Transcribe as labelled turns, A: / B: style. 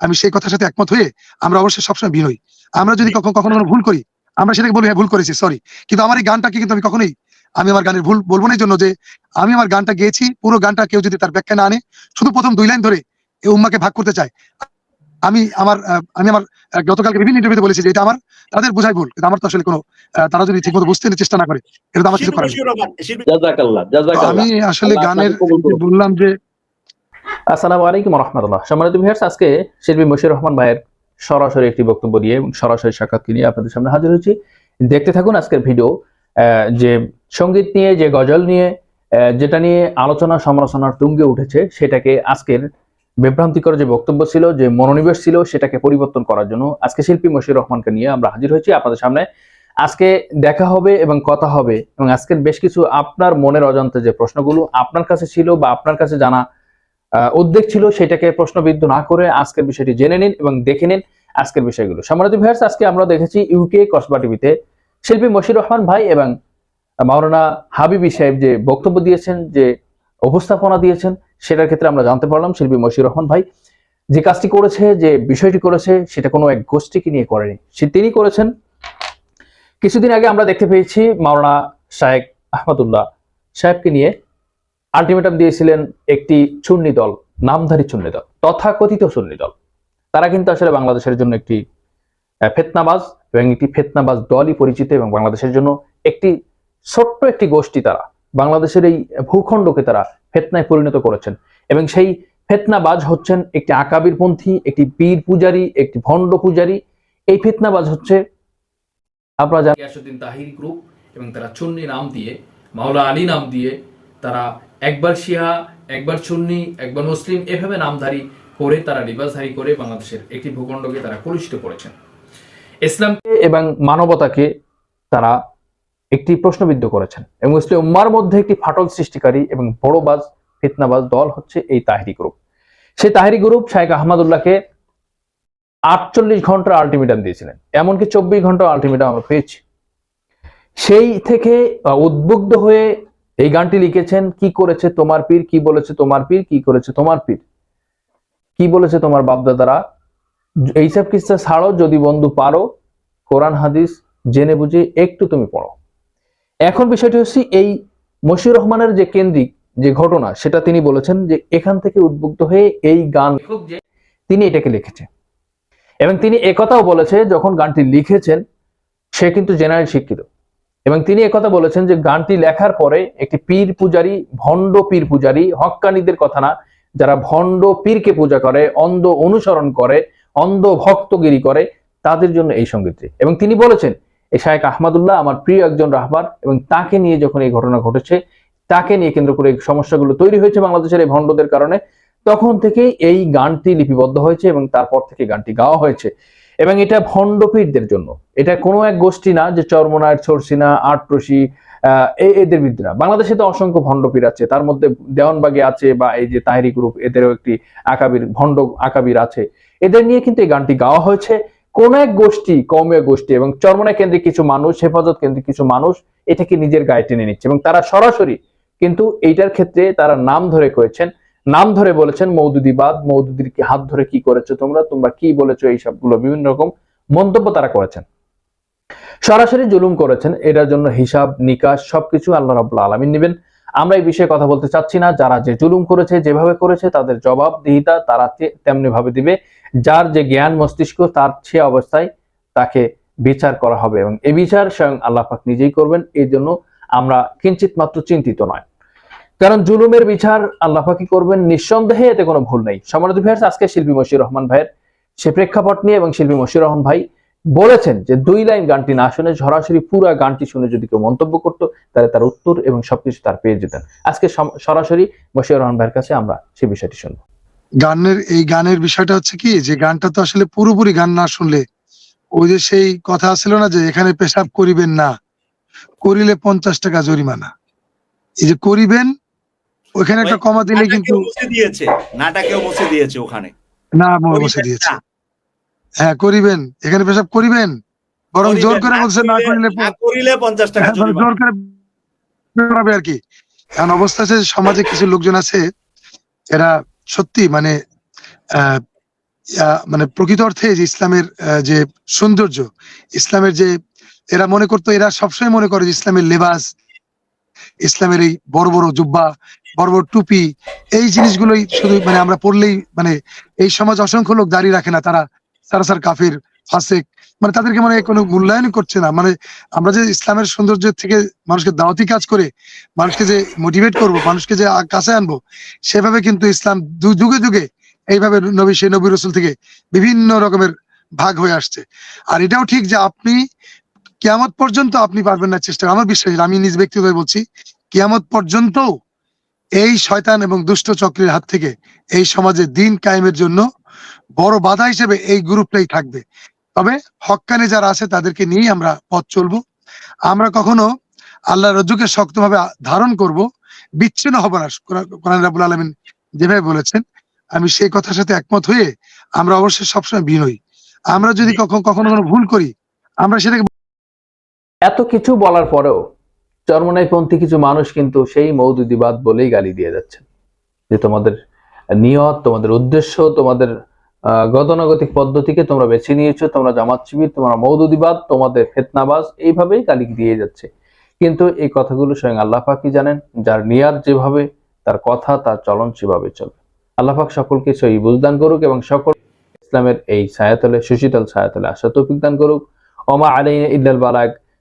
A: আমি সেই কথার সাথে একমত হয়ে আমরা অবশ্যই সবসময় বিনয়ী। আমরা যদি কখনো কখনো কোনো ভুল করি আমরা সেটাকে বলি হ্যাঁ ভুল করেছি সরি কিন্তু আমার এই গানটাকে কিন্তু আমি কখনোই আমি আমার গানের ভুল বলব না এই জন্য যে আমি আমার গানটা গেয়েছি পুরো গানটা কেউ যদি তার ব্যাখ্যা না আনে শুধু প্রথম দুই লাইন ধরে এই উম্মাকে ভাগ করতে চায়। আমি আমার আমি আমার গতকালকে বিভিন্ন ইন্টারভিউতে বলেছি যে এটা আমার তাদের বোঝাই ভুল। কিন্তু আমার তো আসলে কোনো আহ, তারা যদি ঠিকমতো বুঝতে চেষ্টা না করে এটা তো আমার কিছু করার আমি আসলে গানের বললাম যে
B: আসসালামু আলাইকুম রহমতুল্লাহ। সম্মানিত ভিউয়ার্স, আজকে শিল্পী মশির রহমান ভাইয়ের সরাসরি একটি বক্তব্য দিয়ে এবং সরাসরি সাক্ষাৎকে নিয়ে আপনাদের সামনে হাজির হয়েছি। দেখতে থাকুন আজকের ভিডিও যে সংগীত নিয়ে, যে গজল নিয়ে যেটা নিয়ে আলোচনা সমালোচনার তুঙ্গে উঠেছে, সেটাকে আজকের বিভ্রান্তিকর যে বক্তব্য ছিল, যে মনোনিবেশ ছিল, সেটাকে পরিবর্তন করার জন্য আজকে শিল্পী মশির রহমানকে নিয়ে আমরা হাজির হয়েছি। আপনাদের সামনে আজকে দেখা হবে এবং কথা হবে এবং আজকের বেশ কিছু আপনার মনের অজান্তে যে প্রশ্নগুলো আপনার কাছে ছিল বা আপনার কাছে জানা উদ্বেগ ছিল সেটাকে প্রশ্নবিদ্ধ না করে আজকের বিষয়টি জেনে নিন এবং দেখে নিন আজকের বিষয়গুলো। সম্মানিত ভিউয়ার্স আজকে আমরা দেখেছি ইউকে কসবা টিভিতে শিল্পী মশির রহমান ভাই এবং মাওলানা হাবিবি সাহেব যে বক্তব্য দিয়েছেন, যে উপস্থাপনা দিয়েছেন, সেটার ক্ষেত্রে আমরা জানতে পারলাম শিল্পী মশির রহমান ভাই যে কাজটি করেছে, যে বিষয়টি করেছে, সেটা কোনো এক গোষ্ঠীকে নিয়ে করেনি। সে তিনি করেছেন। কিছুদিন আগে আমরা দেখতে পেয়েছি মাওলানা শাহেক আহমদুল্লাহ সাহেবকে নিয়ে আলটিমেটাম দিয়েছিলেন একটি চুন্নি দল, নামধারী চুন্নি দল, তথাকথিত চুন্নি দল। তারা কিন্তু আসলে বাংলাদেশের জন্য একটি ফেতনাবাজ এবং একটি ফেতনাবাজ দলই পরিচিত এবং বাংলাদেশের জন্য একটি ছোট্ট একটি গোষ্ঠী তারা, বাংলাদেশের এই ভূখণ্ডকে তারা ফেতনায় পরিণত করেছেন। এবং সেই ফেতনাবাজ হচ্ছেন একটি আকাবির পন্থী একটি পীর পূজারী, একটি ভণ্ড পূজারী। এই ফেতনাবাজ হচ্ছে আপনারা জানেন তাহির গ্রুপ এবং তারা চুন্নি নাম দিয়ে মাওলা আলী নাম দিয়ে তারা একবার শিয়া, একবার সুন্নি, একবার মুসলিম এভাবে নামধারী করে তারা লিবাসধারী করে বাংলাদেশের একটি ভূখণ্ডকে তারা কলুষিত করেছেন। ইসলামকে এবং মানবতাকে তারা একটি প্রশ্নবিদ্ধ করেছেন এবং মুসলিম উম্মার মধ্যে একটি ফাটল সৃষ্টিকারী এবং বড়বাজ, ফিতনাবাজ দল হচ্ছে এই তাহিরি গ্রুপ। সেই তাহিরি গ্রুপ শাহেখ আহমদুল্লাহকে আটচল্লিশ ঘণ্টার আলটিমেটাম দিয়েছিলেন। এমনকি চব্বিশ ঘণ্টা আলটিমেটাম আমরা পেয়েছি। সেই থেকে উদ্বুদ্ধ হয়ে এই গানটি লিখেছেন, কি করেছে তোমার পীর? কি বলেছে তোমার পীর? কি করেছে তোমার পীর? কি বলেছে তোমার বাপদাদারা? এইসব কিস্সা ছাড়ো যদি বন্ধু পারো, কোরআন, হাদিস জেনে বুঝে একটু তুমি পড়ো। এখন বিষয়টি হচ্ছে এই মশিউর রহমানের যে কেন্দ্রিক যে ঘটনা, সেটা তিনি বলেছেন যে এখান থেকে উদ্বুদ্ধ হয়ে এই গান তিনি এটাকে লিখেছে এবং তিনি একথাও বলেছে, যখন গানটি লিখেছেন, সে কিন্তু জেনারেল শিক্ষিত। এবং তিনি একথা বলেছেন যে গানটি লেখার পরে একটি পীর পূজারী, ভণ্ড পীর পূজারী হক্কানীদের কথা না, যারা ভণ্ড পীরকে পূজা করে, অন্ধ অনুসরণ করে, অন্ধ ভক্তগিরি করে, তাদের জন্য এই সঙ্গীতটি। এবং তিনি বলেছেন এই শাহেক আহমদুল্লাহ আমার প্রিয় একজন রাহবার এবং তাকে নিয়ে যখন এই ঘটনা ঘটেছে, তাকে নিয়ে কেন্দ্র করে এই সমস্যাগুলো তৈরি হয়েছে বাংলাদেশের এই ভণ্ডদের কারণে, তখন থেকেই এই গানটি লিপিবদ্ধ হয়েছে এবং তারপর থেকে গানটি গাওয়া হয়েছে। এবং এটা ভণ্ডপীরদের জন্য। এটা কোনো এক গোষ্ঠী না যে চর্মনায় ছরসিনা আটরসি আহ, এ- এদের না। বাংলাদেশে তো অসংখ্য ভণ্ডপীর আছে। তার মধ্যে দেওয়ানবাগে আছে বা এই যে তাহেরি গ্রুপ এদেরও একটি আকাবির ভণ্ড আকাবির আছে। এদের নিয়ে কিন্তু এই গানটি গাওয়া হয়েছে। কোন এক গোষ্ঠী কৌমীয় গোষ্ঠী এবং চর্মনা কেন্দ্রিক কিছু মানুষ হেফাজত কেন্দ্রিক কিছু মানুষ এটাকে নিজের গায়ে টেনে নিচ্ছে এবং তারা সরাসরি কিন্তু এইটার ক্ষেত্রে তারা নাম ধরে কয়েছেন নাম ধরে বলেছেন মৌদুদিবাদ মৌদুদির কি হাত ধরে কি করেছ তোমরা? তোমরা কি বলেছ এই সবগুলো বিভিন্ন রকম মন্তব্য তারা করেছেন। সরাসরি জুলুম করেছেন, এটার জন্য হিসাব, নিকাশ সবকিছু আল্লাহ রাবুল্লাহ আলমিন নেবেন। আমরা এই বিষয়ে কথা বলতে চাচ্ছি না, যারা যে জুলুম করেছে, যেভাবে করেছে, তাদের জবাবদিহিতা তারা তেমনি ভাবে দিবে। যার যে জ্ঞান মস্তিষ্ক, তার সে অবস্থায় তাকে বিচার করা হবে এবং এ বিচার স্বয়ং আল্লাহ পাক নিজেই করবেন। এই জন্য আমরা কিঞ্চিত মাত্র চিন্তিত নয়। কারণ জুলুমের বিচার আল্লাহ পাকি করবেন, নিঃসন্দেহে এতে কোনো ভুল নেই। সম্মানিত ভাইয়ার্স আজকে শিল্পী মশির রহমান ভাইয়ের সে প্রেক্ষাপট নিয়ে এবং শিল্পী মশির রহমান ভাই বলেছেন যে দুই লাইন গানটি না শুনে সরাসরি পুরা গানটি শুনে যদি কেউ মন্তব্য করতো, তাহলে তার উত্তর এবং সবকিছু তার পেয়ে যেতেন। আজকে সরাসরি মশিউর রহমান ভাইয়ের কাছে আমরা সে বিষয়টি শুনব।
A: গানের, এই গানের বিষয়টা হচ্ছে কি, যে গানটা তো আসলে পুরোপুরি গান না শুনলে ওই যে সেই কথা ছিল না যে এখানে পেশাব করিবেন না, করিলে পঞ্চাশ টাকা জরিমানা। এই যে করিবেন ওখানে একটা কমা দিলে কিন্তু
C: মুছে দিয়েছে। নাটাকেও মুছে দিয়েছে ওখানে।
A: না দিয়েছে। হ্যাঁ করিবেন। এখানে পেশাব করিবেন। বরং জোর করে বলছে না করিলে
C: না করিলে পঞ্চাশ টাকা
A: হ্যাঁ। জোর করে বেরোবে আর কি। এমন অবস্থা আছে সমাজে কিছু লোকজন আছে এরা সত্যি মানে মানে প্রকৃত অর্থে যে ইসলামের যে সৌন্দর্য ইসলামের যে এরা মনে করতো এরা সবসময় মনে করে যে ইসলামের লেবাস ইসলামের এই বড় বড় জুব্বা, বড় বড় টুপি, এই জিনিসগুলোই শুধু মানে আমরা পড়লেই মানে এই সমাজ অসংখ্য লোক দাঁড়িয়ে রাখে না, তারা সারাসার কাফির, ফাসেক মানে তাদেরকে মানে কোনো মূল্যায়ন করছে না। মানে আমরা যে ইসলামের সৌন্দর্য থেকে মানুষকে দাওয়াতি কাজ করে, মানুষকে যে মোটিভেট করব, মানুষকে যে কাছে আনব, সেভাবে কিন্তু ইসলাম যুগে যুগে এইভাবে নবী সেই নবী রসুল থেকে বিভিন্ন রকমের ভাগ হয়ে আসছে। আর এটাও ঠিক যে আপনি কিয়ামত পর্যন্ত আপনি পারবেন না চেষ্টা আমার বিশ্বাস আমি নিজ ব্যক্তিগত বলছি কিয়ামত পর্যন্ত এই শয়তান এবং দুষ্ট চক্রের হাত থেকে এই সমাজে দিন কায়েমের জন্য বড় বাধা হিসেবে এই গ্রুপটাই থাকবে। তবে হক্কানে যারা আছে তাদেরকে নিয়েই আমরা পথ চলবো। আমরা কখনো আল্লাহ রজ্জুকে শক্তভাবে ধারণ করব বিচ্ছিন্ন হব না। কোরআন- রাবুল আলমিন যেভাবে বলেছেন আমি সেই কথার সাথে একমত হয়ে আমরা অবশ্যই সবসময় বিনয়ী। আমরা যদি কখনো কখনো কোনো ভুল করি আমরা সেটাকে
B: এত কিছু বলার পরেও চরমনাইপন্থী কিছু মানুষ কিন্তু সেই মৌদুদিবাদ বলেই গালি দিয়ে যাচ্ছেন। যে তোমাদের নিয়ত, তোমাদের উদ্দেশ্য, তোমাদের গতানুগতিক পদ্ধতিকে তোমরা বেছে নিয়েছো, তোমরা জামাত শিবির, তোমরা মৌদুদিবাদ, তোমাদের ফেতনাবাজ, এইভাবেই গালি দিয়ে যাচ্ছে। কিন্তু এই কথাগুলো স্বয়ং আল্লাহ পাকই জানেন? যার নিয়াত যেভাবে, তার কথা, তার চলন সেভাবে চলবে আল্লাহ পাক সকলকে সেই বুঝদান করুক এবং সকল ইসলামের এই ছায়াতলে, সুশীতল ছায়াতলে আসা তৌফিক দান করুক। ওমা আলাইনা ইল্লাল বালাগ।